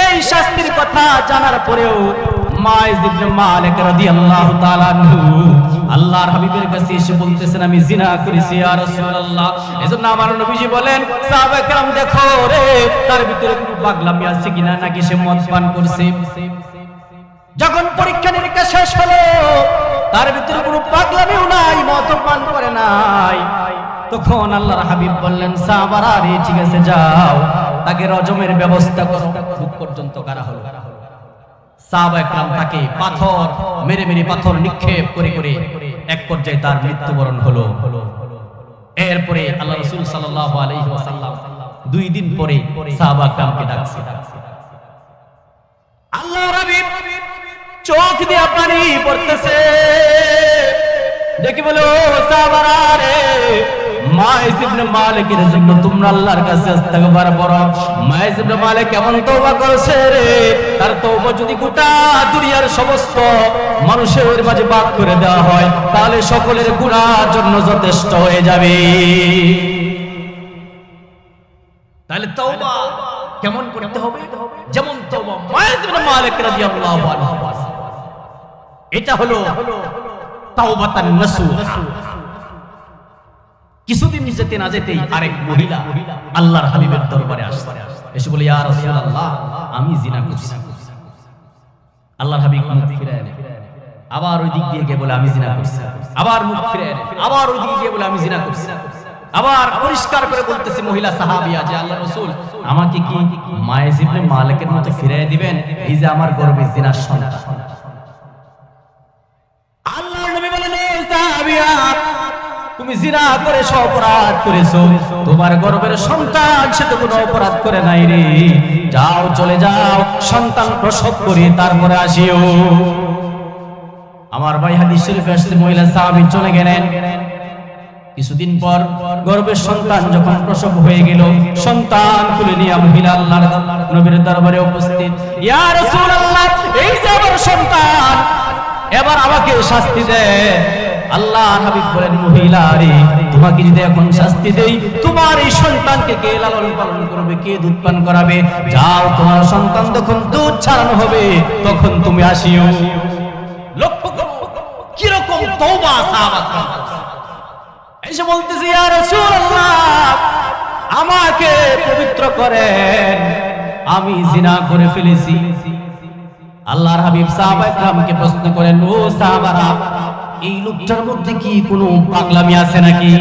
এই শাস্তির কথা জানার পরেও মাইজ ইবনে মালিক রাদিয়াল্লাহু তাআলা আনহু আল্লাহর হাবিবের কাছে এসে বলতেছেন আমি জিনা করেছি ইয়া রাসূলুল্লাহ এজন্য আমার নবীজি বলেন সাহাবা کرام দেখো রে তার ভিতরে কোনো পাগলামি আছে কিনা নাকি সে মদ পান করছে যখন পরীক্ষা নিরীক্ষা শেষ হলো তার ভিতরে কোনো পাগলামিও নাই মদ পান করে নাই তখন আল্লাহর হাবিব বললেন সাহাবারা রে ঠিক আছে যাও তাকে রজমের ব্যবস্থা করো। বুক পর্যন্ত কারা হলো। তাকে পাথর, মেরে মেরে পাথর নিক্ষেপ করে করে এক পর্যায়ে তার মৃত্যুবরণ হলো। এরপরে আল্লাহ রাসূল আলাইহি দুই দিন পরে সাহাবা ডাকছে। আল্লাহ চোখ দিয়ে পানি পড়তেছে। দেখি বলো সাহাবারা রে মানুষের মাঝে ভাগ করে দেওয়া হয়, তাহলে সকলের গুনার জন্য যথেষ্ট হয়ে যাবে। তাহলে কেমন করতে হবে? যেমন তওবা মাইজ ইবনে মালিক রাদিয়াল্লাহু আনহু। এটা হলো তাওবাতান নাসুহা। কিছুদিন যেতে না যেতেই আরেক মহিলা আল্লাহর হাবিবের দরবারে আসছে। এসে বলে, ইয়া রাসূলুল্লাহ, আমি জিনা করছি। আল্লাহর হাবিব মুখ ফিরে এনে আবার ওই দিক দিয়ে গিয়ে বলে, আমি জিনা করছি। আবার মুখ ফিরে এনে আবার ওই দিকে গিয়ে বলে, আমি জিনা করছি। আবার পরিষ্কার করে বলতেছে মহিলা সাহাবিয়া যে আল্লাহ রাসূল, আমাকে কি মায়েজ ইবনে মালিকের মতো ফিরিয়ে দিবেন? এই যে আমার গর্বে জিনার সন্তান। আল্লাহ নবী বলেন, "এ সাহাবিয়া তুমি জিনা করে সব অপরাধ করেছ। তোমার গর্ভের সন্তান সে তো কোনো অপরাধ করে নাই রে। যাও, চলে যাও, সন্তান প্রসব করে তারপরে আসিও। আমার ভাই হাদিস শরীফে আসছে, মহিলা সাহাবী চলে গেলেন। কিছুদিন পর গর্বের সন্তান যখন প্রসব হয়ে গেল, সন্তান তুলে নিয়ে মহিলা আল্লাহর নবীর দরবারে উপস্থিত। ইয়া রাসূলুল্লাহ, এই যে আমার সন্তান, এবার আমাকে শাস্তি দে। আল্লাহ হাবিব বলেন, মহিলা রে, তোমাকে যদি এখন শাস্তি দেই, তোমার এই সন্তানকে কে লালন পালন করবে, কে দুধ পান করাবে? যাও, তোমার সন্তান যখন দুধ ছাড়ানো হবে, তখন তুমি আসিও। লক্ষ্য করো, কীরকম তওবা সাহাবা এসে বলতেছে, ইয়া রাসূলুল্লাহ, আমাকে পবিত্র করেন। আমি জিনা করে ফেলেছি। আল্লাহর হাবিব সাহাবা একরামকে প্রশ্ন করেন, ও সাহাবারা এই লোকটার মধ্যে কি কোনো পাগলামি আছে নাকি?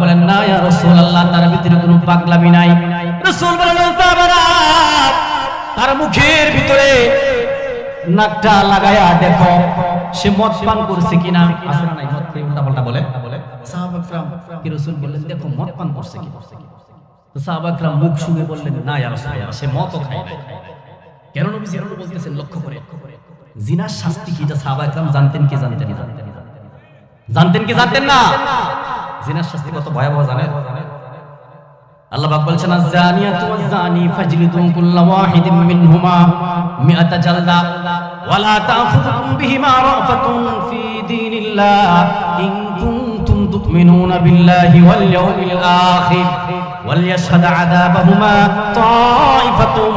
বলেন, না, ইয়া রাসূলুল্লাহ, তার ভিতরে কোনো পাগলামি নাই। রাসূল সাহাবারা, তার মুখের ভিতরে নাকটা লাগায়া দেখো, সে মদ পান করছে কিনা? আছে না নাই? মদ বলে। কি রাসূল বললেন, দেখো, মদ পান করছে কি? তো মুখ শুনে বললেন, না, ইয়া রাসূলুল্লাহ, সে খায় কেন এরকম বলতেছেন, লক্ষ্য করে? জিনার শাস্তি কি? এটা সাহাবা একরাম জানতেন কি জানতেন না? জানতেন কি জানতেন না? জিনার শাস্তি কত ভয়াবহ জানেন? আল্লাহ পাক বলছেন, আজ-জানিয়াতু ওয়াজ-জানি ফাজলিদু কুল্লা ওয়াহিদিন মিনহুমা মিআতা জালদা ওয়ালা তা'খুযুকুম বিহিমা রাফাতুন ফি দীনিল্লাহ ইন কুনতুম তু'মিনুনা বিল্লাহি ওয়াল ইয়াউমিল আখির ওয়ালিয়াশহাদ আযাবাহুমা তা'iফাতুম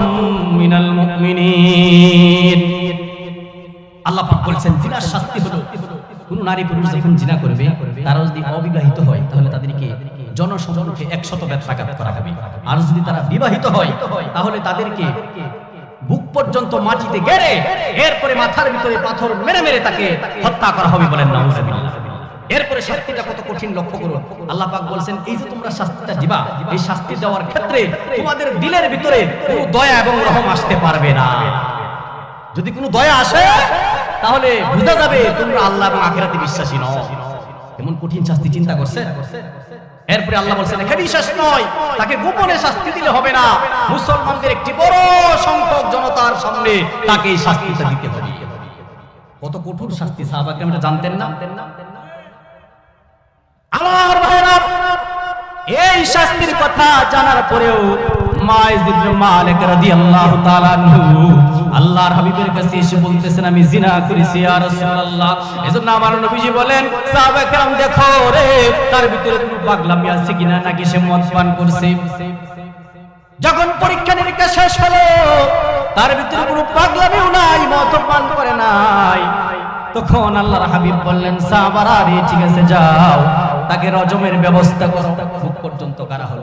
মিনাল মুমিনিন। আল্লাহ পাক বলছেন জিনার শাস্তি হলো কোন নারী পুরুষ যখন জিনা করবে তারা যদি অবিবাহিত হয়, তাহলে তাদেরকে জনসমুখে একশত ব্যত্রাঘাত করা হবে। আর যদি তারা বিবাহিত হয়, তাহলে তাদেরকে বুক পর্যন্ত মাটিতে গেড়ে, এরপরে মাথার ভিতরে পাথর মেরে মেরে তাকে হত্যা করা হবে বলেন নাউজুবিল্লাহ। এরপরে শাস্তিটা কত কঠিন লক্ষ্য করুন। আল্লাহ পাক বলছেন, এই যে তোমরা শাস্তিটা দিবা, এই শাস্তি দেওয়ার ক্ষেত্রে তোমাদের দিলের ভিতরে কোনো দয়া এবং রহম আসতে পারবে না। যদি কোনো দয়া আসে, তাহলে বোঝা যাবে তোমরা আল্লাহ এবং আখেরাতে বিশ্বাসী নও। এমন কঠিন শাস্তি চিন্তা করছে? এরপরে আল্লাহ বলছেন এখানেই শেষ নয়, তাকে গোপনে শাস্তি দিলে হবে না। মুসলমানদের একটি বড় সংখ্যক জনতার সামনে তাকে এই শাস্তিটা দিতে হবে। কত কঠোর শাস্তি, সাহাবাকে আমরা জানতেন না। আমার ভাইরা এই শাস্তির কথা জানার পরেও মাইজ ইবনে মালিক রাদিয়াল্লাহু তাআলা আনহু আল্লাহর হাবিবের কাছে এসে বলতেছেন আমি জিনা করেছি ইয়া রাসূলুল্লাহ এজন্য আমার নবীজি বলেন সাহাবা کرام দেখো রে তার ভিতরে কোনো পাগলামি আছে কিনা নাকি সে মদ পান করছে যখন পরীক্ষা নিরীক্ষা শেষ হলো তার ভিতরে কোনো পাগলামিও নাই মত পান করে নাই তখন আল্লাহর হাবিব বললেন সাহাবারা রে ঠিক আছে যাও তাকে রজমের ব্যবস্থা করো বুক পর্যন্ত করা হলো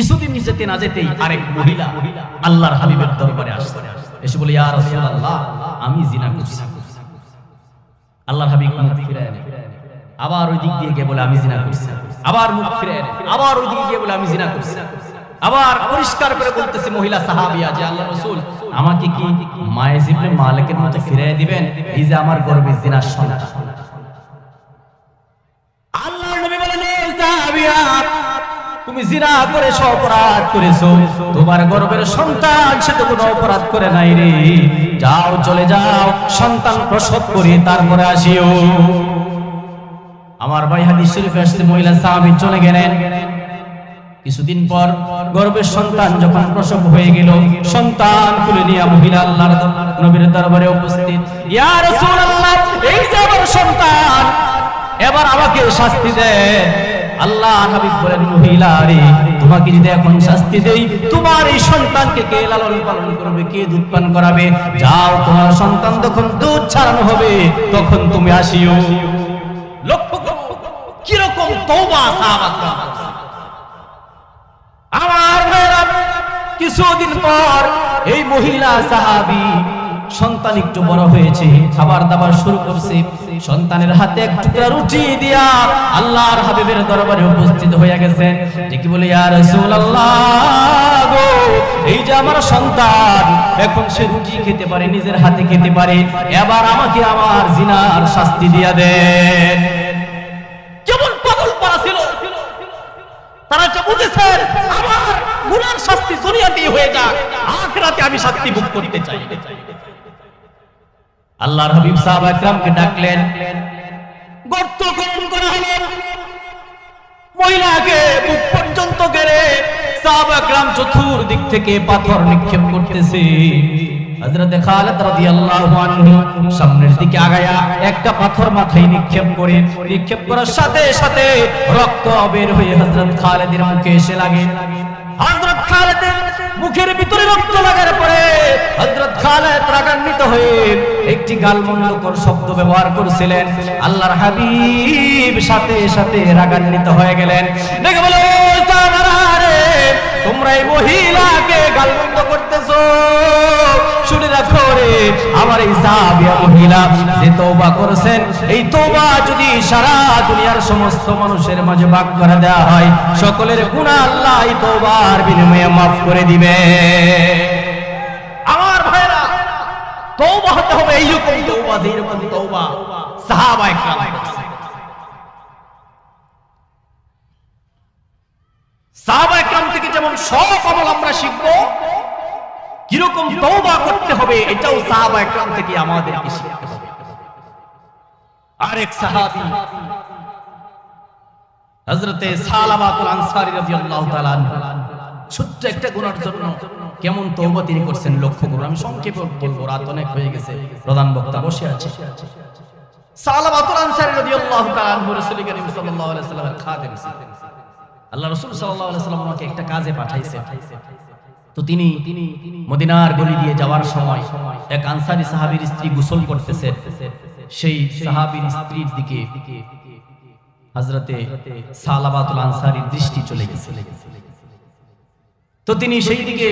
কিছুদিন যেতে না যেতেই আরেক মহিলা আল্লাহর হাবিবের দরবারে আসছে। এসে বলে, ইয়া রাসূলুল্লাহ, আমি জিনা করছি। আল্লাহর হাবিব মুখ ফিরে নেয়। আবার ওই দিক দিয়ে গিয়ে বলে, আমি জিনা করছি। আবার মুখ ফিরে নেয়। আবার ওই দিকে গিয়ে বলে, আমি জিনা করছি। আবার পরিষ্কার করে বলতেছে মহিলা সাহাবিয়া যে আল্লাহ রাসূল, আমাকে কি মায়েজ ইবনে মালিকের মতো ফিরিয়ে দিবেন? এই যে আমার গর্বে জিনার সন্তান আল্লাহর নবী বলেন "এ সাহাবিয়া তুমি জিনা করেছ অপরাধ করেছ। তোমার গর্ভের সন্তান সে তো কোনো অপরাধ করে নাই রে। যাও, চলে যাও, সন্তান প্রসব করে, তারপরে আসিও। আমার ভাই হাদিস শরীফে আসছে, মহিলা সাহাবী চলে গেলেন। কিছুদিন পর গর্বের সন্তান যখন প্রসব হয়ে গেল, সন্তান তুলে নিয়ে মহিলা আল্লাহর নবীর দরবারে উপস্থিত। ইয়া রাসূলুল্লাহ, এই যে আমার সন্তান, এবার আমাকে শাস্তি দেন আল্লাহ হাবিব বলেন, মহিলা রে, তোমাকে যদি এখন শাস্তি দেই, তোমার এই সন্তানকে কে লালন পালন করবে, কে দুধ পান করাবে? যাও, তোমার সন্তান যখন দুধ ছাড়ানো হবে, তখন তুমি আসিও। লক্ষ্য করো, কীরকম তওবা আমার কিছুদিন পর এই মহিলা সাহাবী সন্তান একটু বড় হয়েছে, খাবার দাবার শুরু করছে, সন্তানের হাতে এক টুকরা রুটি দিয়া আল্লাহর হাবিবের দরবারে উপস্থিত হয়ে গেছেন দেখি বলে, ইয়া রাসূলুল্লাহ গো, এই যে আমার সন্তান, এখন সে রুটি খেতে পারে, নিজের হাতে খেতে পারে, এবার আমাকে আমার জিনার শাস্তি দিয়া দেন কেমন পাগল পারা ছিল। তারা যা বুঝেছেন আমার গুনার শাস্তি দুনিয়াতেই হয়ে যাক, আখিরাতে আমি শাস্তি ভোগ করতে চাই। আল্লাহর হাবিব সাহাবা একরামকে ডাকলেন গর্ত খনন করা হলো। মহিলাকে বুক পর্যন্ত গেড়ে সাহাবা একরাম চতুর্দিক থেকে পাথর নিক্ষেপ করতেছে। হযরত খালিদ রাদিয়াল্লাহু আনহু সামনের দিকে আগায়া একটা পাথর মাথায় নিক্ষেপ করে, নিক্ষেপ করার সাথে সাথে রক্ত বের হয়ে হযরত খালিদের মুখে এসে লাগে। হযরত খালিদের মুখের ভিতরে রক্ত লাগার পরে হযরত খালিদ রাগান্বিত হয়ে একটি গালমন্দকর শব্দ ব্যবহার করেছিলেন। আল্লাহর হাবিব সাথে সাথে রাগান্বিত হয়ে গেলেন। দেখে বলে "ও সাহাবারা রে, তোমরা এই মহিলাকে গালমন্দ করতেছো। শুনে রাখো রে, আমার এই সাহাবিয়া মহিলা যে তওবা করেছেন, এই তওবা যদি সারা দুনিয়ার সমস্ত মানুষের মাঝে ভাগ করে দেওয়া হয়, সকলের গুনাহ আল্লাহ এই তওবার বিনিময়ে মাফ করে দিবে। আমার ভাইরা, তওবা হতে হবে এইরকম তওবা যেরকম তওবা সাহাবা একরাম করছে সাহাবা যেমন সব আমল আমরা শিখব, কীরকম তওবা করতে হবে এটাও সাহাবা একরাম থেকে আমাদেরকে শিখতে হবে। আরেক সাহাবী, হযরতে সালামাতুল আনসারী রাদিয়াল্লাহু তাআলা ছোট্ট একটা গুনার জন্য কেমন তওবা তিনি করছেন লক্ষ্য করুন। আমি সংক্ষেপে বলব, রাত অনেক হয়ে গেছে, প্রধান বক্তা বসে আছে। সালামাতুল আনসারী রাদিয়াল্লাহু তাআলা রাসূল করিম সাল্লাল্লাহু আলাইহি সাল্লামের খাদেম ছিলেন। আল্লাহ রাসূল সাল্লাম একটা কাজে পাঠাইছেন তো তিনি মদিনার গলি দিয়ে যাওয়ার সময় এক আনসারী সাহাবীর স্ত্রী গোসল করতেছে। সেই সাহাবীর স্ত্রীর দিকে হযরতে সালাবাতুল আনসারীর দৃষ্টি চলে গেছে। তো তিনি সেই দিকে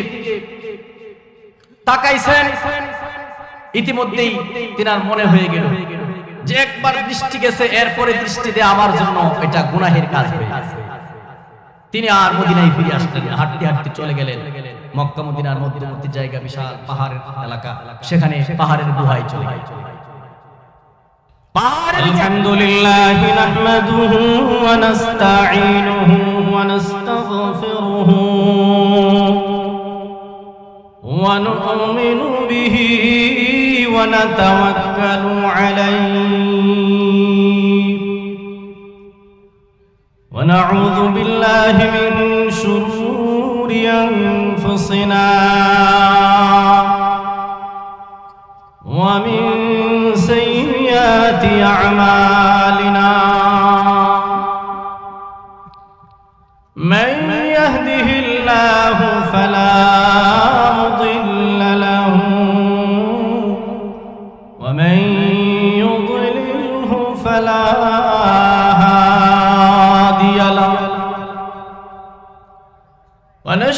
তাকাইছেন। ইতিমধ্যেই তিনার মনে হয়ে গেল যে একবার দৃষ্টি গেছে, এরপরে দৃষ্টি আমার জন্য এটা গুনাহের কাজ হয়ে গেছে। তিনি আর মদিনায় ফিরে আসলেন না। হাঁটতে হাঁটতে চলে গেলেন মক্কা মদিনার মধ্যবর্তী জায়গা বিশাল পাহাড়ের এলাকা সেখানে পাহাড়ের গুহায় চলে গেলেন। পাহাড়ের الحمد لله نحمده ونستعينه ونستغفره ونؤمن به ونتوكل عليه ونعوذ بالله من شرور أنفسنا.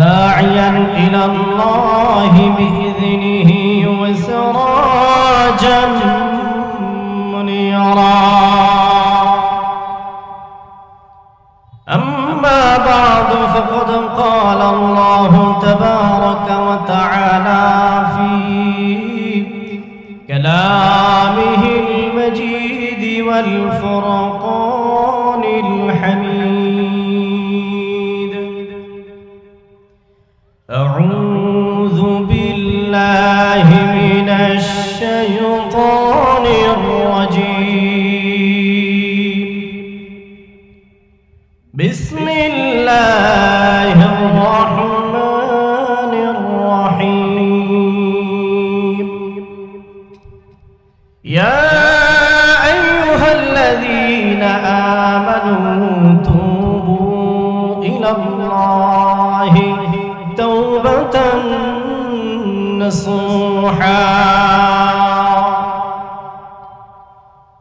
وداعيا إلى الله بإذنه وسراجا منيرا. أما بعد فقد قال الله تبارك وتعالى في كلامه المجيد والفرقان الذين آمنوا توبوا إلى الله توبة نصوحا.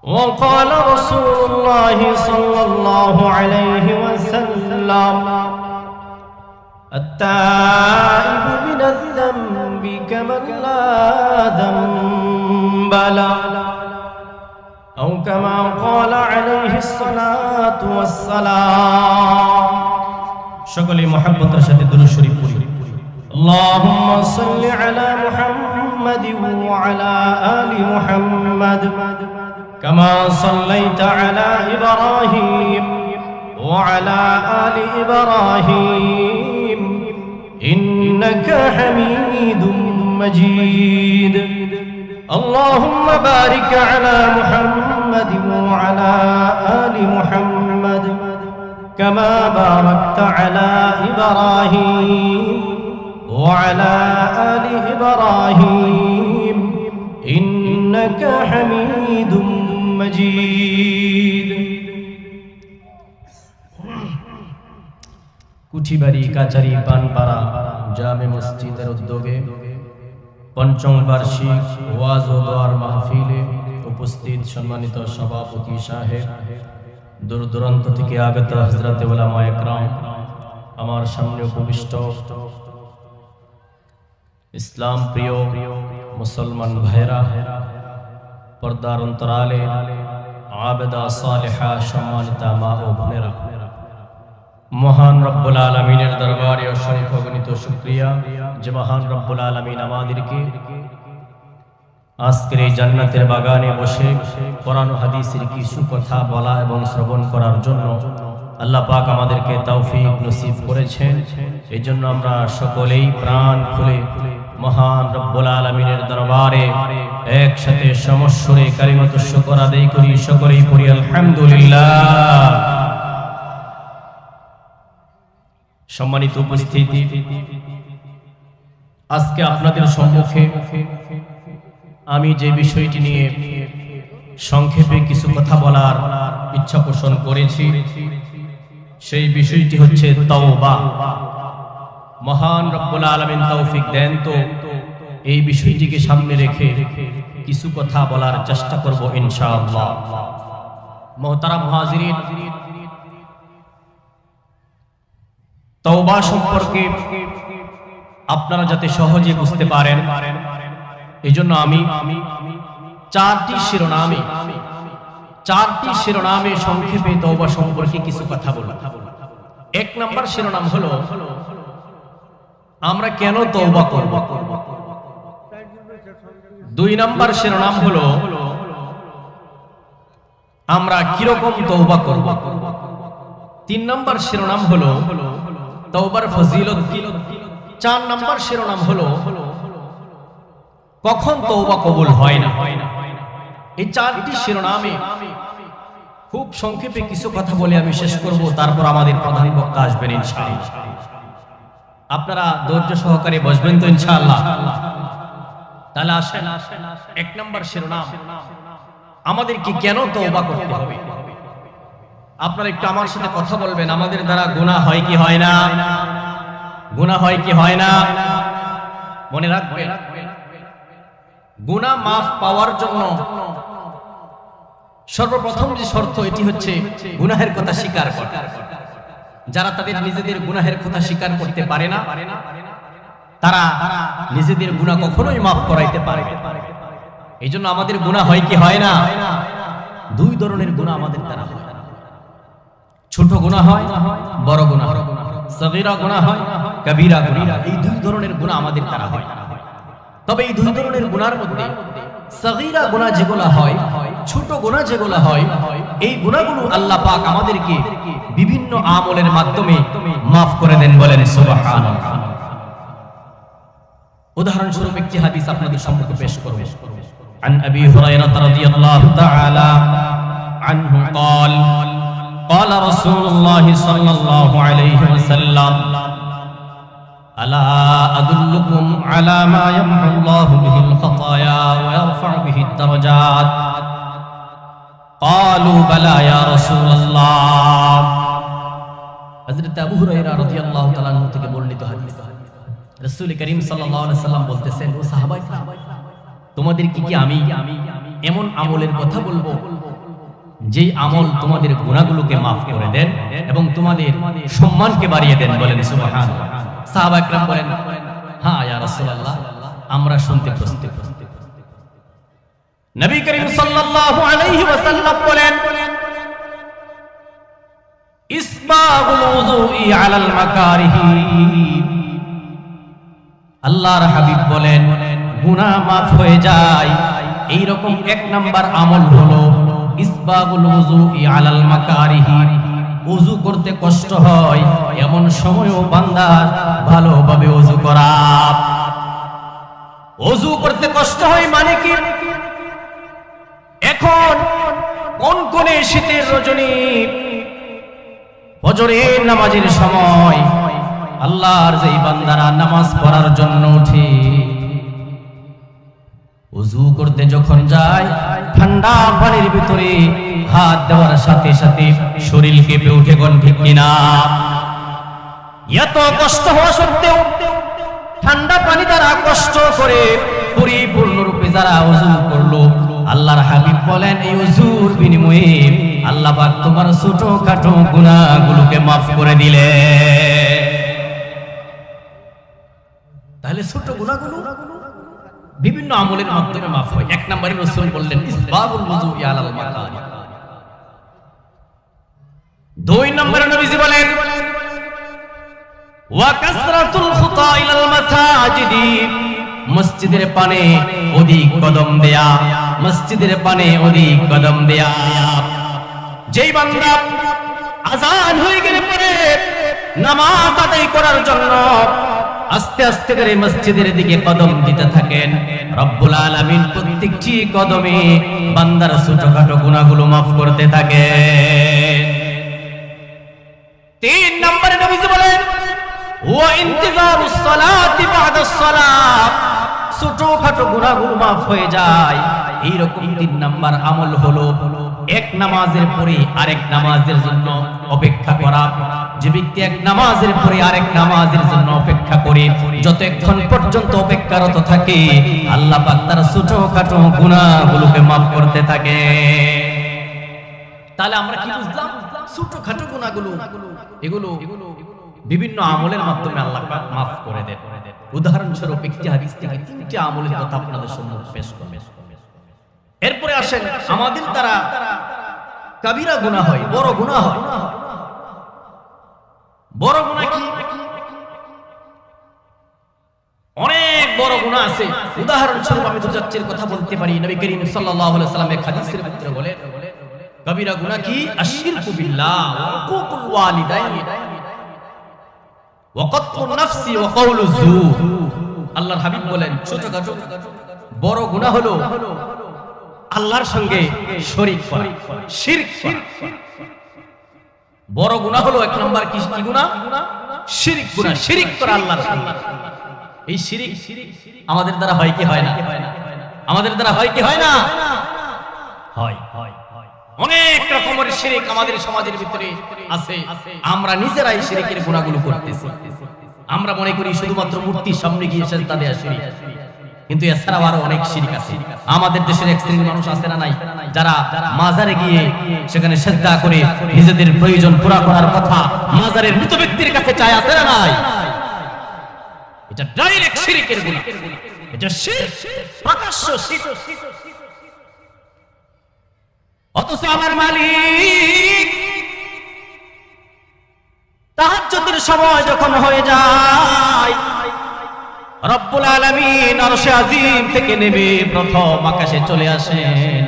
وقال رسول الله صلى الله عليه وسلم التائب من الذنب كمن لا ذنب له. كما قال عليه الصلاة والسلام সকলে মহাব্বতের সাথে দুরূদ শরীফ পড়ি اللهم صل على محمد وعلى آل محمد كما صليت على إبراهيم وعلى آل إبراهيم إنك حميد مجيد اللهم بارك على محمد وعلى آل محمد كما باركت على إبراهيم وعلى آل إبراهيم إنك حميد مجيد কুঠিবাড়ি কাচারি পানপাড়া জামে মসজিদের উদ্যোগে পঞ্চম বার্ষিক ওয়াজ ও দোয়ার মাহফিলে উপস্থিত সম্মানিত সভাপতি সাহেব দূর দূরান্ত থেকে আগত হজরত ওলামা একরাম, আমার সামনে উপবিষ্ট ইসলাম প্রিয় মুসলমান ভাইরা পর্দার অন্তরালে আবেদা সালেহা সম্মানিতা মা ও বোনেরা। মহান রব্বুল আলমিনের দরবারে অসংখ্য গণিত শুক্রিয়া। যে মহান রব্বুল আলমিন আমাদেরকে আজকের এই জান্নাতের বাগানে বসে কোরআন হাদিসের কিছু কথা বলা এবং শ্রবণ করার জন্য আল্লাহ পাক আমাদেরকে তৌফিক নসিব করেছেন। এই জন্য আমরা সকলেই প্রাণ খুলে মহান রব্বুল আলমিনের দরবারে একসাথে সমস্বরে কারিমত শুকর আদায় করি। সকলেই পড়ি, আলহামদুলিল্লাহ। সম্মানিত উপস্থিতি। আজকে আপনাদের সম্মুখে আমি যে বিষয়টি নিয়ে সংক্ষেপে কিছু কথা বলার ইচ্ছা পোষণ করেছি, সেই বিষয়টি হচ্ছে তওবা। মহান রব্বুল আলামিন তৌফিক দেন তো এই বিষয়টিকে সামনে রেখে কিছু কথা বলার চেষ্টা করব ইনশাআল্লাহ। মহতারাম হাজিরিন তওবা সম্পর্কে আপনারা যাতে সহজে বুঝতে পারেন। এই জন্য আমি চারটি শিরোনামে চারটি শিরোনামে সংক্ষেপে তওবা সম্পর্কে কিছু কথা বলব। এক নম্বর শিরোনাম হলো, আমরা কেন তওবা করব? দুই নম্বর শিরোনাম হলো, আমরা কীরকম তওবা করব? তিন নম্বর শিরোনাম হলো তওবার ফজিলত। কি? চার নম্বর শিরোনাম হলো, কখন তওবা কবুল হয় না? এই চারটি শিরোনামে খুব সংক্ষেপে কিছু কথা বলে আমি শেষ করব, তারপর আমাদের প্রধান বক্তা আসবেন ইনশাআল্লাহ। আপনারা ধৈর্য সহকারে বসবেন তো ইনশাআল্লাহ। তাহলে আসেন, এক নম্বর শিরোনাম আমাদের কি কেন তওবা করতে হবে? আপনারা একটু আমার সাথে কথা বলবেন, আমাদের দ্বারা গুনাহ হয় কি হয় না? গুণা হয় কি হয় না? মনে রাখবেন গুণা মাফ পাওয়ার জন্য সর্বপ্রথম যে শর্ত এটি হচ্ছে গুনাহের কথা স্বীকার করা। যারা তাদের নিজেদের গুনাহের কথা স্বীকার করতে পারে না, তারা নিজেদের গুনাহ কখনোই মাফ করাইতে পারে এই জন্য আমাদের গুণা হয় কি হয় না? দুই ধরনের গুণা আমাদের দ্বারা হয়। ছোট গুনাহ হয় বড় গুনাহ সগীরা গুনাহ হয় কবিরা গুনাহ হয়। এই দুই ধরনের গুনাহ আমাদের দ্বারা হয় তবে এই দুই ধরনের গুনার মধ্যে সগীরা গুনাহ যেগুলো হয় ছোট গুনাহ যেগুলো হয় এই গুনাহগুলো আল্লাহ পাক আমাদেরকে বিভিন্ন আমলের মাধ্যমে মাফ করে দেন বলেন সুবহানাল্লাহ উদাহরণস্বরূপ একটি হাদিস আপনাদের সম্মুখে পেশ করব عن أبي هريرة رضي الله تعالى عنه قال قال رسول الله صلى الله عليه وسلم ألا أدلكم على ما يمحو الله به الخطايا ويرفع به الدرجات قالوا بلى يا رسول الله হযরত আবু হুরায়রা রাদিয়াল্লাহু তাআলা আনহু থেকে বর্ণিত হাদিস রাসূল করিম সাল্লাল্লাহু আলাইহি সাল্লাম বলতেছেন ও সাহাবায়ে তোমাদের কি কি আমি এমন আমলের কথা বলবো যে আমল তোমাদের গুনাহগুলোকে মাফ করে দেন এবং তোমাদের সম্মানকে বাড়িয়ে দেন বলেন সুবহানাল্লাহ। সাহাবা একরাম বলেন হ্যাঁ ইয়া রাসূলুল্লাহ, আমরা শুনতে প্রস্তুত। নবী করিম সাল্লাল্লাহু আলাইহি ওয়াসাল্লাম বলেন, ইসবাগুল উযুই আলাল মাকারিহি আল্লাহর হাবিব বলেন, গুনাহ মাফ হয়ে যায়। এই রকম এক নাম্বার আমল হলো আলাল করতে কষ্ট হয়, এমন সময়ও বান্দার ভালোভাবে করা। করতে কষ্ট হয় মানে কি? এখন কোন কোনে শীতের রজনী? ফজরের নামাজের সময় আল্লাহর যেই বান্দারা নামাজ পড়ার জন্য উঠে। উজু করতে যখন যায়, ঠান্ডা পানির ভিতরে হাত দেওয়ার সাথে সাথে শরীর কেঁপে উঠে কোন ঠিক কিনা? এত কষ্ট হওয়া সত্ত্বেও ঠান্ডা পানি দ্বারা কষ্ট করে পরিপূর্ণরূপে যারা উজু করল, আল্লাহর হাবিব বলেন, এই উজুর বিনিময়ে আল্লাহ পাক তোমার ছোট খাটো গুনাহগুলোকে মাফ করে দিলে। তাহলে ছোট গুনাহগুলো বিভিন্ন আমলের মাধ্যমে মাফ হয়। এক নম্বরে রাসূল বললেন ইসবাবুল ওযু দুই নম্বরে নবীজি বলেন ওয়া কাসরাতুল খুতা ইলাল মাসাজিদি। মসজিদের পানে অধিক কদম দেয়া, মসজিদের পানে অধিক কদম দেয়া। যেই বান্দা আজান হয়ে গেলে পরে নামাজ আদায় করার জন্য আস্তে আস্তে করে মসজিদের দিকে কদম দিতে থাকেন। রব্বুল আলামিন প্রত্যেকটি কদমে বান্দার ছোটখাটো গুনাহগুলো মাফ করতে থাকে তিন নম্বরে নবীজি বলেন, ওয়া ইন্তিজারুস সালাতি বাদাস সালাত। ছোটখাটো গুনাহগুলো মাফ হয়ে যায়। এইরকম তিন নাম্বার আমল হলো এক নামাজের পরে আরেক নামাজের জন্য অপেক্ষা করা। যে ব্যক্তি এক নামাজের পরে আরেক নামাজের জন্য অপেক্ষা করে, যতক্ষণ পর্যন্ত অপেক্ষারত থাকে, আল্লাহ পাক তার ছোটখাটো গুনাহগুলোকে মাফ করতে থাকে। তাহলে আমরা কি বুঝলাম? ছোট ছোটখাটো গুনাহগুলো, এগুলো বিভিন্ন আমলের মাধ্যমে আল্লাহ পাক মাফ করে দেন। উদাহরণস্বরূপ একটি হাদিস থেকে তিনটি আমলের কথা আপনাদের সম্মুখে পেশ করবে এরপরে আসেন আমাদের দ্বারা কাবিরা গুনাহ হয়, বড় গুনাহ হয়। বড় গুনাহ কি? অনেক বড় গুনাহ আছে। উদাহরণস্বরূপ আমি দুজাচ্ছের কথা বলতে পারি। নবী করিম সাল্লাল্লাহু আলাইহি সাল্লাম হাদিসের ভিতরে বলে কবিরা গুনাহ কি? আশিরকু বিল্লাহ ওয়া হুকুকুল ওয়ালিদাইন। ওয়া কতলুন নাফসি ওয়া যুর আল্লাহর হাবিব বলেন, ছোটখাটো বড় গুনাহ হলো আল্লাহর সঙ্গে শরীক করা, শিরক বড় গুনাহ হলো এক নাম্বার কি গুনাহ? শিরক শিরক করা আল্লাহর সঙ্গে। এই আমাদের দ্বারা হয় কি, হয় না? আমাদের দ্বারা হয় কি, হয় না? হয়। অনেক রকমের শিরিক আমাদের সমাজের ভিতরে আছে। আমরা নিজেরাই শিরিকের গুণাগুলো করতেছি। আমরা মনে করি শুধুমাত্র মূর্তির সামনে গিয়ে দেয়া শিরিক। কিন্তু এছাড়াও আরও অনেক শিরিক আছে। আমাদের দেশের এক শ্রেণির মানুষ আছে না নাই? যারা মাজারে গিয়ে সেখানে সেজদা করে নিজেদের প্রয়োজন পুরা করার কথা মাজারের মৃত ব্যক্তির কাছে চায়, আছে না নাই? এটা ডাইরেক্ট শিরিকের গুনাহ। এটা প্রকাশ্য অথচ আমার মালিক তাহাজ্জুদের সময় যখন হয়ে যায় রব্বুল আলমিন আরশে আজিম থেকে নেমে প্রথম আকাশে চলে আসেন।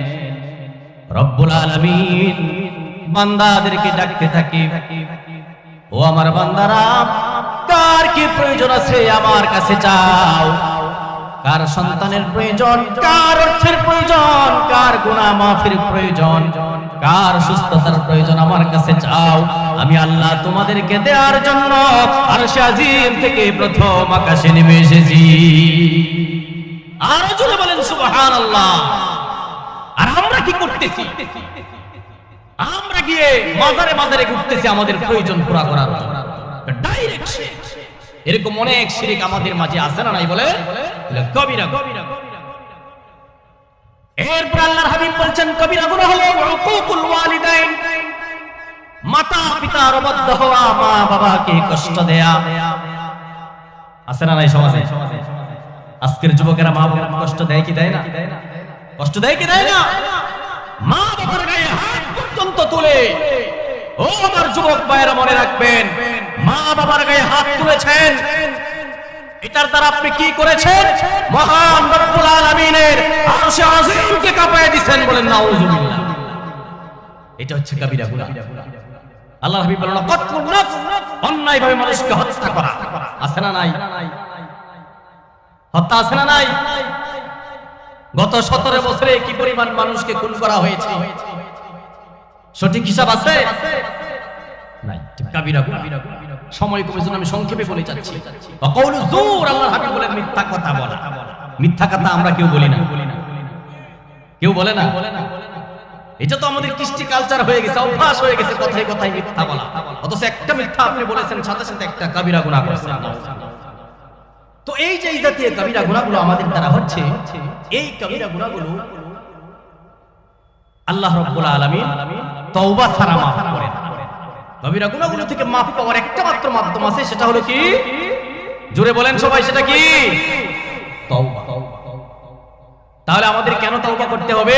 রব্বুল আলমিন বান্দাদেরকে ডাকতে থাকি, ও আমার বান্দারা, কার কি প্রয়োজন আছে আমার কাছে চাও কার সন্তানের প্রয়োজন, কার অর্থের প্রয়োজন, কার গুনাহ মাফির প্রয়োজন, কার সুস্থতার প্রয়োজন আমার কাছে চাও। আমি আল্লাহ তোমাদেরকে দেওয়ার জন্য আরশে আজিম থেকে প্রথম আকাশে নেমে এসেছি। আর জোরে বলেন সুবহান আল্লাহ আর আমরা কি করতেছি? আমরা গিয়ে মাজারে মাজারে ঘুরতেছি, আমাদের প্রয়োজন পুরা করার ডাইরেক্ট এরকম অনেক শিরিক আমাদের মাঝে আছে না নাই বলে? কবিরা কবিরা এরপর আল্লাহর হাবিব বলছেন, কবিরা হলো ওয়ালিদাইন। মাতা পিতার হওয়া মা বাবাকে কষ্ট দেয়া। আছে না নাই সমাজে? আজকের যুবকেরা মা বাবাকে কষ্ট দেয় কি, দেয় না? কষ্ট দেয় কি, দেয় না? মা বাবার গায়ে হাত পর্যন্ত তুলে। ও আমার যুবক ভাইয়েরা, মনে রাখবেন মা বাবার গায়ে হাত তুলেছেন। এটার দ্বারা আপনি কি করেছেন? মহান রব্বুল আলামিনের আরশে আজিমকে কাঁপায় দিবেন বলেন, নাউজুবিল্লাহ। এটা হচ্ছে কবিরা গুনাহ। আল্লাহ হাবিব বলেন কতলুন নাফস। অন্যায়ভাবে মানুষকে হত্যা করা। আছে না নাই? হত্যা আছে না নাই? গত সতেরো বছরে কি পরিমাণ মানুষকে খুন করা হয়েছে? সঠিক হিসাব আছে? নাই। কাবিরা গুনাহ। সময় কমে আমি সংক্ষেপে বলে যাচ্ছি। মিথ্যা কথা বলা। মিথ্যা কথা আমরা কেউ বলি না। কেউ বলে না। এটা তো আমাদের কৃষ্টি কালচার হয়ে গেছে, অভ্যাস হয়ে গেছে, কথায় কথায় মিথ্যা বলা। অথচ একটা মিথ্যা আপনি বলেছেন, সাথে সাথে একটা কাবিরা করেছেন। তো এই যে জাতীয় কবিরা গুণাগুলো আমাদের দ্বারা হচ্ছে, এই কবিরা গুণাগুলো আল্লাহ রব্বুল আলামিন তওবা ছাড়া মাফ কবিরা গুণাগুলো থেকে মাফ পাওয়ার একটা মাত্র মাধ্যম আছে, সেটা হলো কি? জোরে বলেন সবাই, সেটা কি? তাহলে আমাদের কেন তওবা করতে হবে?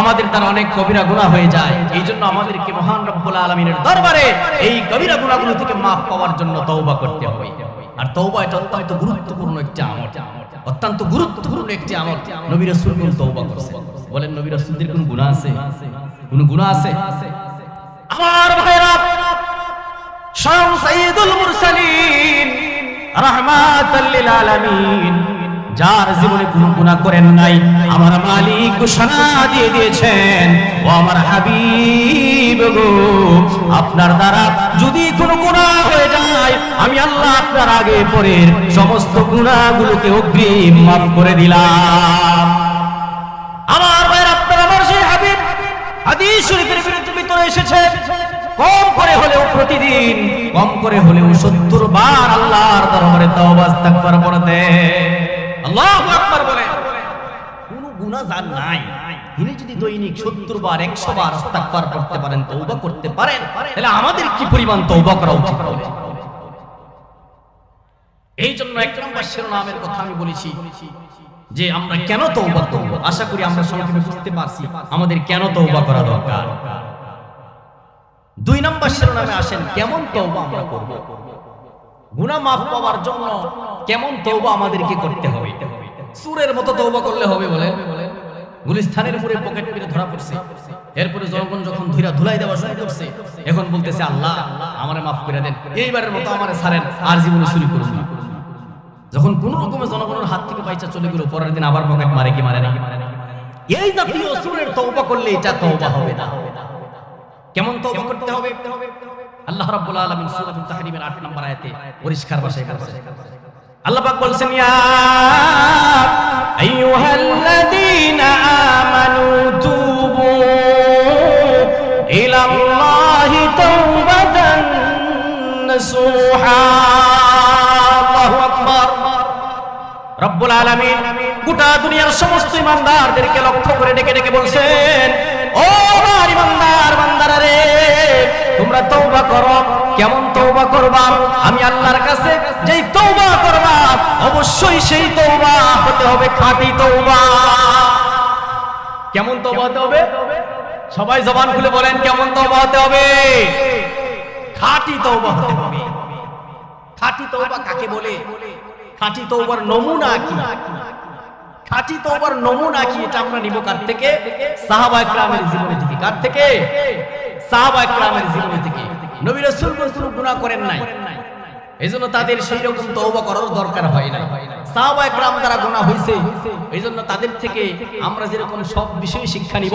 আমাদের দ্বারা অনেক কবিরা গুনাহ হয়ে যায়। এই জন্য আমাদেরকে মহান রব্বুল আলমিনের দরবারে এই কবিরা গুনাহগুলো থেকে মাফ পাওয়ার জন্য তওবা করতে হবে। আর তওবা এটা অত্যন্ত গুরুত্বপূর্ণ একটি আমল। অত্যন্ত গুরুত্বপূর্ণ একটি আমল। নবী রাসূল কোন তওবা করছেন? বলেন, নবী রাসূলদের কোন গুনাহ আছে? কোন গুনাহ আছে? আমার ভাইরা স্বয়ং মুরসালিন আলামিন। যার জীবনে কোনো করেন নাই, আমার মালিক ঘোষণা দিয়ে দিয়েছেন, ও আমার হাবিব গো, আপনার দ্বারা যদি কোনো গুনাহ হয়ে যায়, আমি আল্লাহ আপনার আগে পরে সমস্ত গুনাহগুলোকে অগ্রিম মাফ করে দিলাম। আমার ভাইয়ের আপনার আমার সেই হাবিব, হাদিস শরীফের ভিতরে এসেছে। কম করে হলেও প্রতিদিন, কম করে হলেও সত্তর বার আল্লাহর দরবারে তওবা, ইস্তেগফার করতে আল্লাহু আকবার বলে। গুনাহ যার নাই। যদি দৈনিক সত্তর বার, একশো বার ইস্তেগফার করতে পারেন, তওবা করতে পারেন, তাহলে আমাদের কি পরিমাণ তওবা করা উচিত? এই জন্য এক নম্বর শিরোনামের কথা আমি বলেছি যে আমরা কেন তওবা করব? আশা করি আমরা সংক্ষেপে বুঝতে পারছি আমাদের কেন তওবা করা দরকার। দুই নম্বর শিরোনামে আসেন, কেমন তওবা আমরা করব? গুনাহ মাফ পাওয়ার জন্য কেমন তওবা আমাদেরকে করতে হবে? সুরের মতো তওবা করলে হবে বলে। গুলিস্তানের উপরে পকেট মেরে ধরা পড়ছে। এরপরে জনগণ যখন ধীরা ধুলাই দেওয়া শুরু করছে, এখন বলতেছে, আল্লাহ, আমারে মাফ করে দেন। এইবারের মতো আমারে ছাড়েন, আর জীবনে চুরি করুন যখন কোন রকমের জনগণের হাত থেকে পয়সা চলে গেল, পরের দিন আবার পকেট মারে কি মারে না? এই জাতীয় সুরের তওবা করলে এটা তওবা হবে না। কেমন তওবা করতে হবে? আল্লাহ রাব্বুল আলামিন সূরাতুল তাহরিমের 8 নম্বর আয়াতে পরিষ্কার ভাষায় বলেছেন আল্লাহ পাক বলছেন, ইয়া আইয়ুহাল্লাযীনা আমানু তুবু ইলাল্লাহি তাওবাতান নাসুহা। আল্লাহু আকবার। রব্বুল আলামিন গোটা দুনিয়ার সমস্ত ইমানদারদেরকে লক্ষ্য করে ডেকে ডেকে বলছেন ও আমার ইমানদার বান্দারা রে, তোমরা তওবা করো। কেমন তওবা করবা? আমি আল্লাহর কাছে যেই তওবা করবা, অবশ্যই সেই তওবা হতে হবে খাঁটি তওবা। কেমন তওবা হতে হবে? সবাই জবান খুলে বলেন, কেমন তওবা হতে হবে? খাঁটি তওবা হতে হবে। খাঁটি তওবা কাকে বলে? খাঁটি তওবার নমুনা কি? খাঁটি তওবার নমুনা কি এটা আমরা নিব কার থেকে? সাহাবা একরামের জীবনী থেকে। কার থেকে? সাহাবা একরামের জীবনী থেকে। নবী রাসূল কোনো গুনাহ করেন নাই? এইজন্য তাদের সেই রকম তওবা করার দরকার হয় না সাহাবা একরাম দ্বারা গুনাহ হইছে। এইজন্য তাদের থেকে আমরা যেরকম সব বিষয়ে শিক্ষা নিব,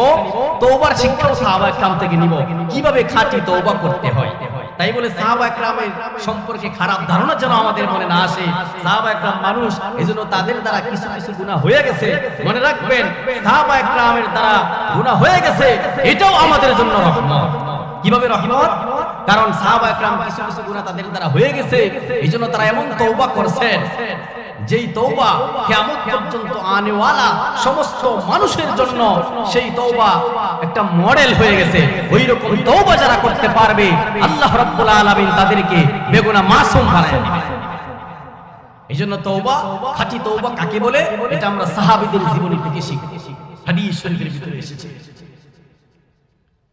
তওবার শিক্ষাও সাহাবা একরাম থেকে নিব। কীভাবে খাঁটি তওবা করতে হয়? তাই বলে সাহাবা একরামের সম্পর্কে খারাপ ধারণা যেন আমাদের মনে না আসে। সাহাবা একরাম মানুষ, এজন্য তাদের দ্বারা কিছু কিছু গুণা হয়ে গেছে। মনে রাখবেন, সাহাবা একরামের দ্বারা গুণা হয়ে গেছে, এটাও আমাদের জন্য রহমত। কীভাবে রহমত? কারণ সাহাবা কিছু কিছু গুনাহ তাদের দ্বারা হয়ে গেছে। এইজন্য তারা এমন তওবা করছেন, যেই তৌবা কিয়ামত পর্যন্ত আনেওয়ালা সমস্ত মানুষের জন্য সেই তৌবা একটা মডেল হয়ে গেছে। ওই রকম তৌবা যারা করতে পারবে, আল্লাহ রাব্বুল আলামিন তাদেরকে বেগুনা মাসুম বানায় এই জন্য তৌবা খাঁটি তৌবা কাকে বলে? এটা আমরা সাহাবীদের জীবনী থেকে শিখি হাদিস শরীফের ভিতরে এসেছে।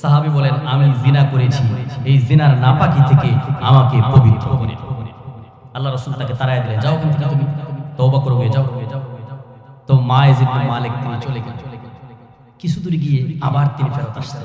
সাহাবী বলেন, আমি জিনা করেছি। এই জিনার নাপাকি থেকে আমাকে পবিত্র করে আল্লাহ রসুল তাকে তারাই দিলেন, যাও কিন্তু তুমি, তওবা করবে যাও। তো মা এজিদ মালিক তিনি চলে গেলেন। কিছু দূর গিয়ে আবার তিনি ফেরত আসছেন